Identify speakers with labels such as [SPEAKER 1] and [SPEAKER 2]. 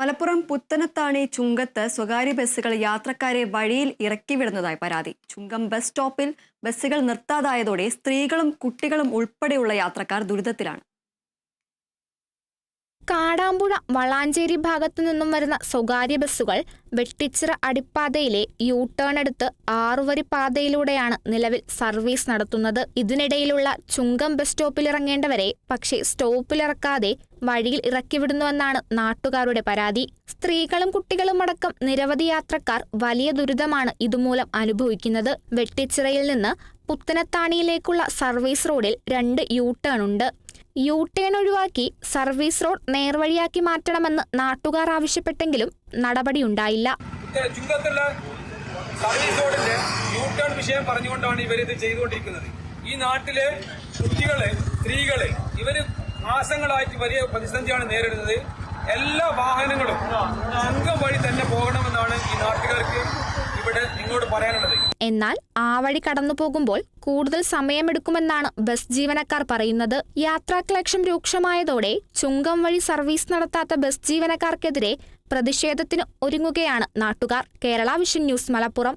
[SPEAKER 1] മലപ്പുറം പുത്തനത്താണി ചുങ്കത്ത് സ്വകാര്യ ബസ്സുകൾ യാത്രക്കാരെ വഴിയിൽ ഇറക്കിവിടുന്നതായി പരാതി. ചുങ്കം ബസ് സ്റ്റോപ്പിൽ ബസ്സുകൾ നിർത്താതായതോടെ സ്ത്രീകളും കുട്ടികളും ഉൾപ്പെടെയുള്ള യാത്രക്കാർ ദുരിതത്തിലാണ്.
[SPEAKER 2] കാടാമ്പുഴ വളാഞ്ചേരി ഭാഗത്തു നിന്നും വരുന്ന സ്വകാര്യ ബസ്സുകൾ വെട്ടിച്ചിറ അടിപ്പാതയിലെ യു ടേൺ എടുത്ത് ആറുവരി പാതയിലൂടെയാണ് നിലവിൽ സർവീസ് നടത്തുന്നത്. ഇതിനിടയിലുള്ള ചുങ്കം ബസ് സ്റ്റോപ്പിലിറങ്ങേണ്ടവരെ പക്ഷേ സ്റ്റോപ്പിലിറക്കാതെ വഴിയിൽ ഇറക്കിവിടുന്നുവെന്നാണ് നാട്ടുകാരുടെ പരാതി. സ്ത്രീകളും കുട്ടികളും അടക്കം നിരവധി യാത്രക്കാർ വലിയ ദുരിതമാണ് ഇതുമൂലം അനുഭവിക്കുന്നത്. വെട്ടിച്ചിറയിൽ നിന്ന് പുത്തനത്താണിയിലേക്കുള്ള സർവീസ് റോഡിൽ രണ്ട് യു ടേൺ ഉണ്ട്. യു ടേൺ ഒഴിവാക്കി സർവീസ് റോഡ് നേർവഴിയാക്കി മാറ്റണമെന്ന് നാട്ടുകാർ ആവശ്യപ്പെട്ടെങ്കിലും നടപടിയുണ്ടായില്ല
[SPEAKER 3] സർവീസ് റോഡിന്റെ യു ടേൺ വിഷയം പറഞ്ഞുകൊണ്ടാണ് ഇവർ ഇത് ചെയ്തുകൊണ്ടിരിക്കുന്നത്. ഈ നാട്ടിലെ കുട്ടികൾ സ്ത്രീകൾ ഇവർ മാസങ്ങളായിട്ട് വലിയ പ്രതിസന്ധിയാണ് നേരിടുന്നത്. എല്ലാ വാഹനങ്ങളും അംഗം വഴി തന്നെ പോകണമെന്നാണ് ഈ നാട്ടുകാർക്ക് ഇവിടെ നിങ്ങളോട് പറയാനുള്ളത്.
[SPEAKER 2] എന്നാൽ ആ വഴി കടന്നു പോകുമ്പോൾ കൂടുതൽ സമയമെടുക്കുമെന്നാണ് ബസ് ജീവനക്കാർ പറയുന്നത്. യാത്രാക്ലേശം രൂക്ഷമായതോടെ ചുങ്കം വഴി സർവീസ് നടത്താത്ത ബസ് ജീവനക്കാർക്കെതിരെ പ്രതിഷേധത്തിന് ഒരുങ്ങുകയാണ് നാട്ടുകാർ. Kerala vision news Malappuram.